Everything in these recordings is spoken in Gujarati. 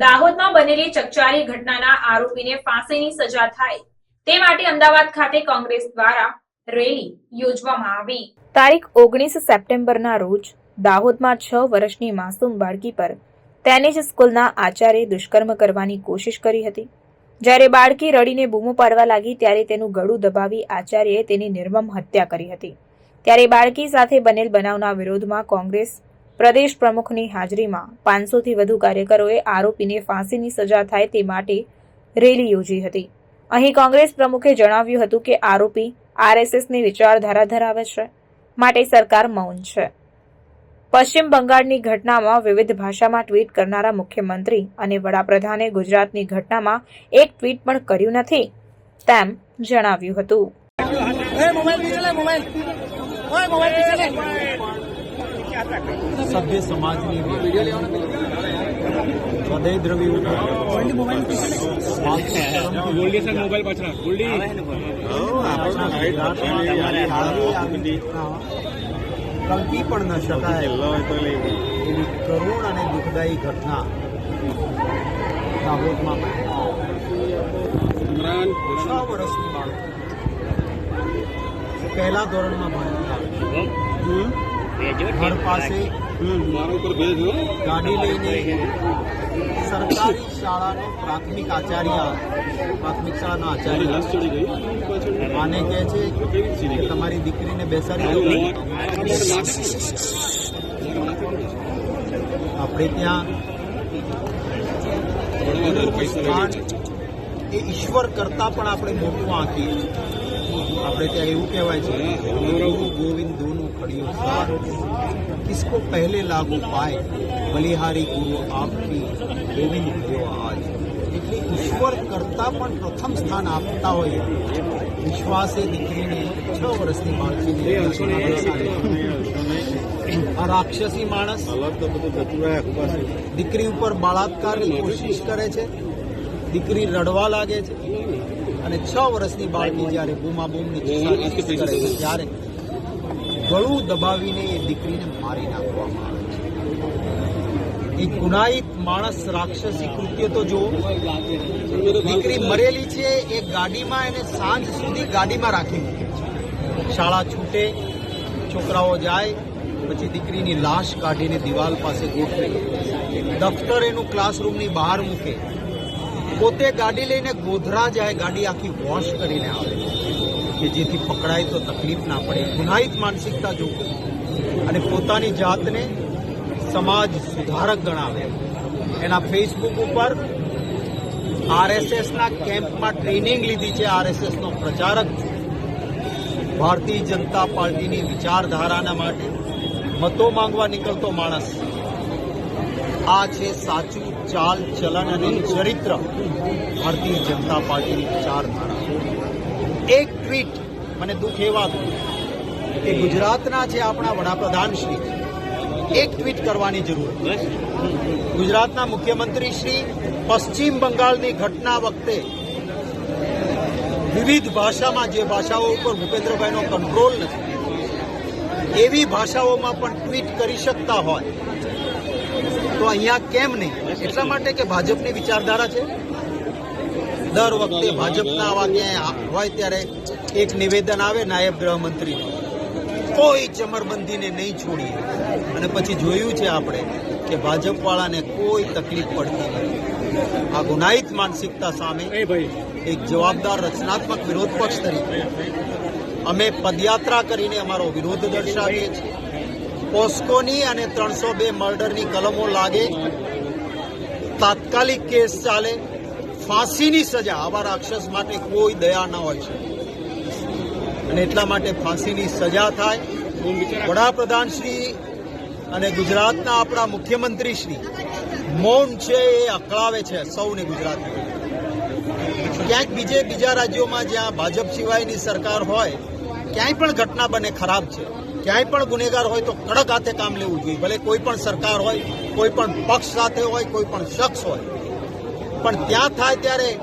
દાહોદમાં બનેલી ચકચારી ઘટનાના આરોપીને ફાંસીની સજા થાય તે માટે અમદાવાદ ખાતે કોંગ્રેસ દ્વારા રેલી યોજવામાં આવી. તારીખ ઓગણીસ સપ્ટેમ્બરના રોજ દાહોદમાં છ વર્ષની માસૂમ બાળકી પર તેની જ સ્કૂલના આચાર્ય દુષ્કર્મ કરવાની કોશિશ કરી હતી. જ્યારે બાળકી રડીને બૂમો પાડવા લાગી ત્યારે તેનું ગળું દબાવી આચાર્યએ તેની નિર્મમ હત્યા કરી હતી. ત્યારે બાળકી સાથે બનેલ બનાવના વિરોધમાં કોંગ્રેસ પ્રદેશ પ્રમુખની હાજરીમાં પાંચસોથી વધુ કાર્યકરોએ આરોપીને ફાંસીની સજા થાય તે માટે રેલી યોજી હતી. અહીં કોંગ્રેસ પ્રમુખે જણાવ્યું હતું કે આરોપી આરએસએસની વિચારધારા ધરાવે છે, માટે સરકાર મૌન છે. પશ્ચિમ બંગાળની ઘટનામાં વિવિધ ભાષામાં ટ્વીટ કરનારા મુખ્યમંત્રી અને વડાપ્રધાને ગુજરાતની ઘટનામાં એક ટ્વીટ પણ કર્યું નથી તેમ જણાવ્યું હતું. સભ્ય સમાજની હૃદય દ્રવી મોબાઈલ પાછળ કલ્પી પણ ન શકાય. એવી કરુણ અને દુઃખદાયી ઘટના દાહોદમાં છ વર્ષની બાળક. પહેલા ધોરણમાં ભણતી હતી. ઘર પાસે ગાડી લઈને સરકારી શાળાનો પ્રાથમિક આચાર્ય પ્રાથમિક શાળાનો આચાર્ય. માને કહે છે કે તમારી દીકરીને બેસાડી આપણે ત્યાં એ ઈશ્વર કરતા પણ આપણે મોટું આંકીએ આપણે ત્યાં એવું કહેવાય છે ગુરુ ગોવિંદ દોનું ખડિયું કિસકો પહેલે લાગુ પાય, બલિહારી ગુરુ આપી ગોવિંદ આજ. એટલે ઈશ્વર કરતા પણ પ્રથમ સ્થાન આપતા હોય. વિશ્વાસે દીકરીને છ વર્ષની બાળકીને આ રાક્ષસી માણસ દીકરી ઉપર બળાત્કારની કોશિશ કરે છે. દીકરી રડવા લાગે છે. અને છ વર્ષની બાળકી જ્યારે બૂમાબૂમની કરે છે ત્યારે ગળું દબાવીને એ દીકરીને મારી નાખવામાં આવે છે. એ ગુનાહિત માણસ રાક્ષસી કૃત્ય તો જો દીકરી મરેલી છે એ ગાડીમાં એને સાંજ સુધી ગાડીમાં રાખી મૂકે છે. શાળા છૂટે છોકરાઓ જાય પછી દીકરીની લાશ કાઢીને દિવાલ પાસે ગોઠવે. દફતર એનું ક્લાસરૂમની બહાર મૂકે. પોતે ગાડી લઈને ગોધરા જાય, ગાડી આખી વોશ કરીને આવે. કે જેથી પકડાય તો તકલીફ ના પડે, ગુનાહિત માનસિકતા જોવું. અને પોતાની જાતને સમાજ સુધારક ગણાવે. એના ફેસબુક ઉપર આરએસએસના કેમ્પમાં ટ્રેનિંગ લીધી છે આરએસએસનો પ્રચારક ભારતીય જનતા પાર્ટીની વિચારધારાના માટે, મતો માંગવા નીકળતો માણસ. આ છે સાચું ચાલ ચલણ અને ચરિત્ર ભારતીય જનતા પાર્ટીની વિચારધારા એક ટ્વીટ મને દુઃખ એ કે ગુજરાતના છે આપણા વડાપ્રધાન શ્રી એક ટ્વીટ કરવાની જરૂર. ગુજરાતના મુખ્યમંત્રી શ્રી પશ્ચિમ બંગાળની ઘટના વખતે વિવિધ ભાષામાં જે ભાષાઓ ઉપર ભૂપેન્દ્રભાઈનો કંટ્રોલ નથી, એવી ભાષાઓમાં પણ ટ્વીટ કરી શકતા હોય તો અહીંયા કેમ નહીં? એટલા માટે કે ભાજપની વિચારધારા છે. દર વખતે ભાજપના આવા ક્યાંય હોય ત્યારે એક નિવેદન આવે નાયબ ગૃહમંત્રી. કોઈ ચમરબંધીને નહીં છોડીએ. અને પછી જોયું છે આપણે કે ભાજપવાળાને કોઈ તકલીફ પડતી નથી. આ ગુનાહિત માનસિકતા સામે એક જવાબદાર રચનાત્મક વિરોધ પક્ષ તરીકે. અમે પદયાત્રા કરીને અમારો વિરોધ દર્શાવીએ છીએ. પોસ્કોની અને ત્રણસો બે મર્ડરની કલમો લાગે. તાત્કાલિક કેસ ચાલે. ફાંસીની સજા. આવા રાક્ષસ માટે કોઈ દયા ન હોય છે. અને એટલા માટે ફાંસીની સજા થાય. વડાપ્રધાન શ્રી અને ગુજરાતના આપણા મુખ્યમંત્રી શ્રી મૌન છે એ અકળાવે છે સૌને ગુજરાત ક્યાંક બીજે બીજા રાજ્યોમાં જ્યાં ભાજપ સિવાયની સરકાર હોય, ક્યાંય પણ ઘટના બને ખરાબ છે. ક્યાંય પણ ગુનેગાર હોય તો કડક હાથે કામ લેવું જોઈએ. ભલે કોઈ પણ સરકાર હોય, કોઈ પણ પક્ષ સાથે હોય, કોઈ પણ શખ્સ હોય. પણ ત્યાં થાય ત્યારે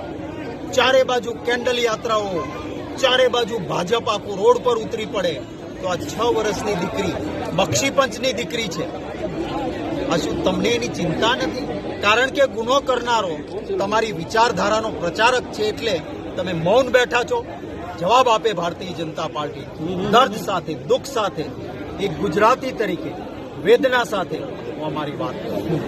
ચારે બાજુ કેન્ડલ યાત્રાઓ, ચારે બાજુ ભાજપ આખું રોડ પર ઉતરી પડે, તો આ છ વર્ષની દીકરી બક્ષીપંચની દીકરી છે. આ શું તમને એની ચિંતા નથી? કારણ કે ગુનો કરનારો તમારી વિચારધારાનો પ્રચારક છે એટલે તમે મૌન બેઠા છો જવાબ આપે ભારતીય જનતા પાર્ટી દર્દ સાથે દુઃખ સાથે એક ગુજરાતી તરીકે વેદના સાથે હું અમારી વાત કરું.